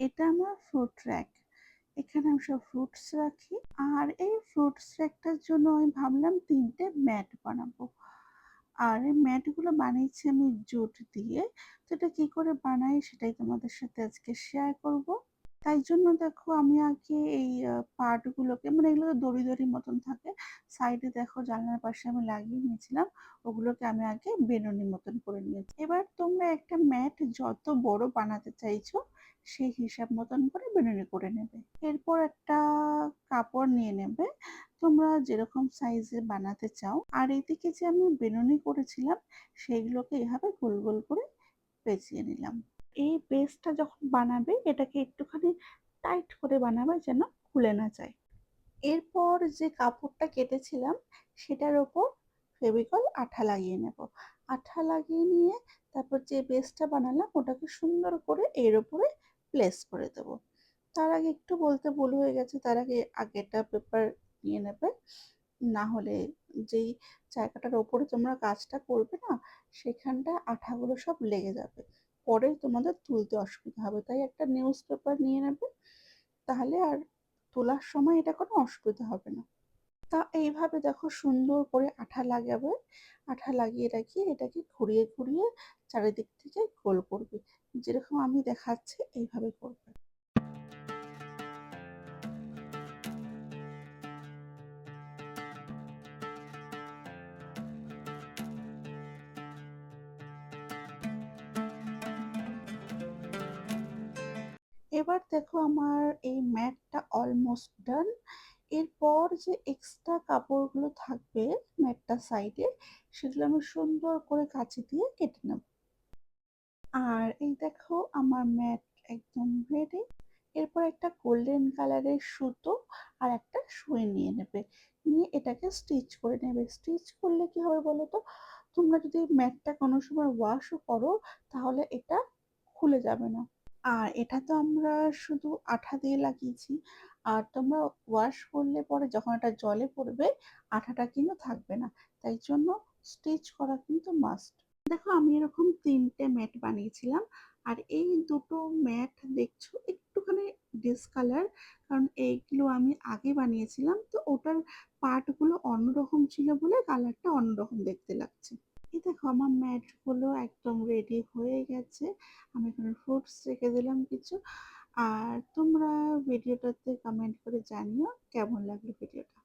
এটা আমার fruit rack. এখানে আমি সব ফ্রুটস রাখি। আর এই ফ্রুটস র‍্যাকটার জন্য আমি ভাবলাম তিনটে ম্যাট বানাবো। আর এই ম্যাটগুলো বানিয়েছি আমি জুট দিয়ে। তো এটা কি করে বানাই সেটাই তোমাদের সাথে আজকে শেয়ার করব। তাই জন্য দেখো আমি আগে এই আ পার্ট গুলোকে মানে এগুলো দড়ি, দড়ি মতন থাকে। সাইডে দেখো জানলার পাশে আমি লাগিয়ে নিয়েছিলাম। ওগুলোকে আমি আগে বেনুনি মতন করে নিয়েছি। এবার তোমরা একটা ম্যাট যত বড় বানাতে চাইছো সেই হিসাব মতন করে বেনুনি করে নেবে। এরপর একটা কাপড় নিয়ে নেবে। তোমরা যেরকম সাইজের বানাতে চাও। আর এদিকে যে আমি বেনুনি করেছিলাম সেইগুলোকে এভাবে গোল, গোল করে পেঁচিয়ে নিলাম। এই বেসটা যখন বানাবে এটাকে একটুখানি টাইট করে বানাবে যেন খুলে না যায়। এরপর যে কাপড়টা কেটেছিলাম সেটার ওপর ফেভিকল আঠা লাগিয়ে নেব। আঠা লাগিয়ে নিয়ে তারপর যে বেসটা বানালাম ওটাকে সুন্দর করে এর উপরে প্লেস করে দেব। তার আগে একটু বলতে ভুল হয়ে গেছে তার আগে আগেটা পেপার নিয়ে নেবে। না হলে যেই জায়গাটার ওপরে তোমরা কাজটা করবে না সেখানটায় আঠাগুলো সব লেগে যাবে। পরে তোমাদের তুলতে অসুবিধা হবে। তাই একটা নিউজ পেপার নিয়ে নেবে। তাহলে আর তোলার সময় এটা কোনো অসুবিধা হবে না। তা এইভাবে দেখো সুন্দর করে আঠা লাগাবে। আঠা লাগিয়ে রাখিয়ে এটাকে ঘুরিয়ে, ঘুরিয়ে চারিদিক থেকে গোল করবে। যেরকম আমি দেখাচ্ছি, এইভাবে করবে। এবার দেখো আমার এই ম্যাটটা অলমোস্ট ডান। এরপর যে এক্সট্রা কাপড়গুলো থাকবে ম্যাটটার সাইডে সেগুলো আমি সুন্দর করে কাঁচি দিয়ে কেটে নেব। আর এই দেখো আমার ম্যাট একদম রেডি। এরপর একটা গোল্ডেন কালারের সুতো আর একটা সুই নিয়ে নেবে। নিয়ে এটাকে স্টিচ করে নেবে। স্টিচ করলে কি হবে বলো তো? তোমরা যদি ম্যাটটা কোনো সময় ওয়াশও করো, তাহলে এটা খুলে যাবে না। আর এটা তো আমরা শুধু আঠা দিয়ে লাগিয়েছি। আর তোমরা ওয়াশ করলে পরে যখন এটা জলে পড়বে, আঠাটা কিন্তু থাকবে না। তাই জন্য স্টিচ করা কিন্তু মাস্ট। দেখো আমি এরকম তিনটে ম্যাট বানিয়েছিলাম। আর এই দুটো ম্যাট দেখছ একটুখানি ডিসকালার কারণ এইগুলো আমি আগে বানিয়েছিলাম। তো ওটার পার্টগুলো অন্যরকম ছিল বলে কালারটা অন্যরকম দেখতে লাগছে। এই দেখো আমার ম্যাটগুলো একদম রেডি হয়ে গেছে। আমি এখানে ফ্রুটস রেখে দিলাম কিছু। আর তোমরা ভিডিওটাতে কমেন্ট করে জানিও কেমন লাগল ভিডিওটা।